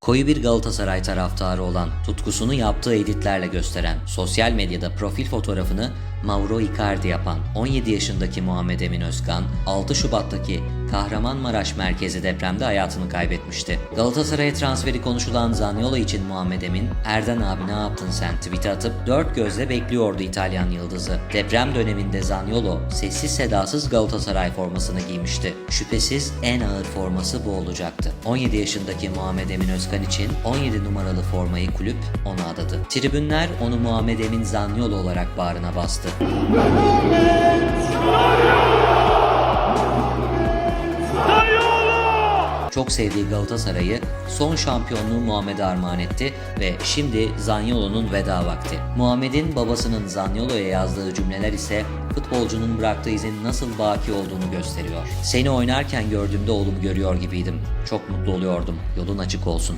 Koyu bir Galatasaray taraftarı olan, tutkusunu yaptığı editlerle gösteren, sosyal medyada profil fotoğrafını Mauro Icardi yapan 17 yaşındaki Muhammed Emin Özkan, 6 Şubat'taki Kahramanmaraş merkezi depremde hayatını kaybetmişti. Galatasaray'a transferi konuşulan Zaniolo için Muhammed Emin, Erden abi ne yaptın sen tweet'i atıp dört gözle bekliyordu İtalyan yıldızı. Deprem döneminde Zaniolo sessiz sedasız Galatasaray formasını giymişti. Şüphesiz en ağır forması bu olacaktı. 17 yaşındaki Muhammed Emin Özkan için 17 numaralı formayı kulüp ona adadı. Tribünler onu Muhammed Emin Zaniolo olarak bağrına bastı. Çok sevdiği Galatasaray'ı son şampiyonluğu Muhammed'e armağan etti ve şimdi Zaniolo'nun veda vakti. Muhammed'in babasının Zaniolo'ya yazdığı cümleler ise futbolcunun bıraktığı izin nasıl baki olduğunu gösteriyor. Seni oynarken gördüğümde oğlum görüyor gibiydim. Çok mutlu oluyordum. Yolun açık olsun.